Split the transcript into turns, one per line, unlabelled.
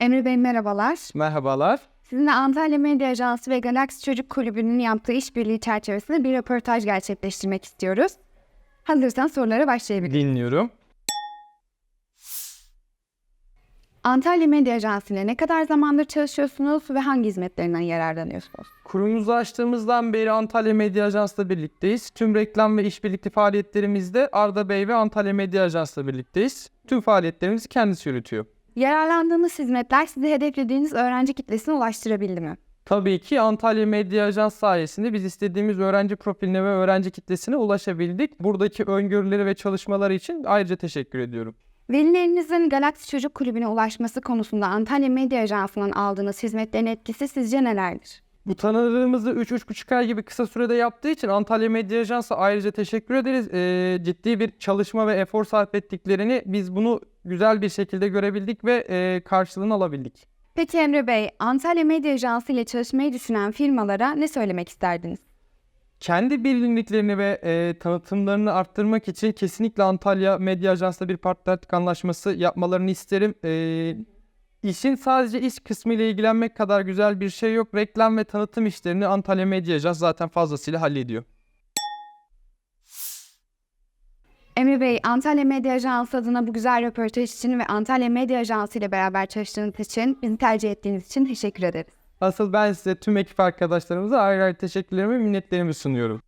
Emre Bey merhabalar.
Merhabalar.
Sizinle Antalya Medya Ajansı ve Galaksi Çocuk Kulübü'nün yaptığı işbirliği çerçevesinde bir röportaj gerçekleştirmek istiyoruz. Hazırsan sorulara başlayabiliriz.
Dinliyorum.
Antalya Medya Ajansı ile ne kadar zamandır çalışıyorsunuz ve hangi hizmetlerinden yararlanıyorsunuz?
Kurumuzu açtığımızdan beri Antalya Medya Ajansı'la birlikteyiz. Tüm reklam ve işbirlikli faaliyetlerimizde Arda Bey ve Antalya Medya Ajansı'la birlikteyiz. Tüm faaliyetlerimizi kendisi yürütüyor.
Yararlandığınız hizmetler size hedeflediğiniz öğrenci kitlesine ulaştırabildi mi?
Tabii ki Antalya Medya Ajans sayesinde biz istediğimiz öğrenci profiline ve öğrenci kitlesine ulaşabildik. Buradaki öngörüleri ve çalışmaları için ayrıca teşekkür ediyorum.
Velilerinizin Galaksi Çocuk Kulübü'ne ulaşması konusunda Antalya Medya Ajansı'ndan aldığınız hizmetlerin etkisi sizce nelerdir?
Bu tanıdığımızı 3-3,5 ay gibi kısa sürede yaptığı için Antalya Medya Ajans'a ayrıca teşekkür ederiz. Ee, ciddi bir çalışma ve efor sarf ettiklerini biz bunu güzel bir şekilde görebildik ve e, karşılığını alabildik.
Peki Emre Bey, Antalya Medya Ajansı ile çalışmayı düşünen firmalara ne söylemek isterdiniz?
Kendi bilinirliklerini ve e, tanıtımlarını arttırmak için kesinlikle Antalya Medya Ajans'la bir partnerlik anlaşması yapmalarını isterim. E, işin sadece iş kısmı ile ilgilenmek kadar güzel bir şey yok. Reklam ve tanıtım işlerini Antalya Medya Ajans zaten fazlasıyla hallediyor.
Emre Bey, Antalya Medya Ajansı adına bu güzel röportaj için ve Antalya Medya Ajansı ile beraber çalıştığınız için, bizi tercih ettiğiniz için teşekkür ederiz.
Asıl ben size tüm ekip arkadaşlarımıza ayrı ayrı teşekkürlerimi minnetlerimi sunuyorum.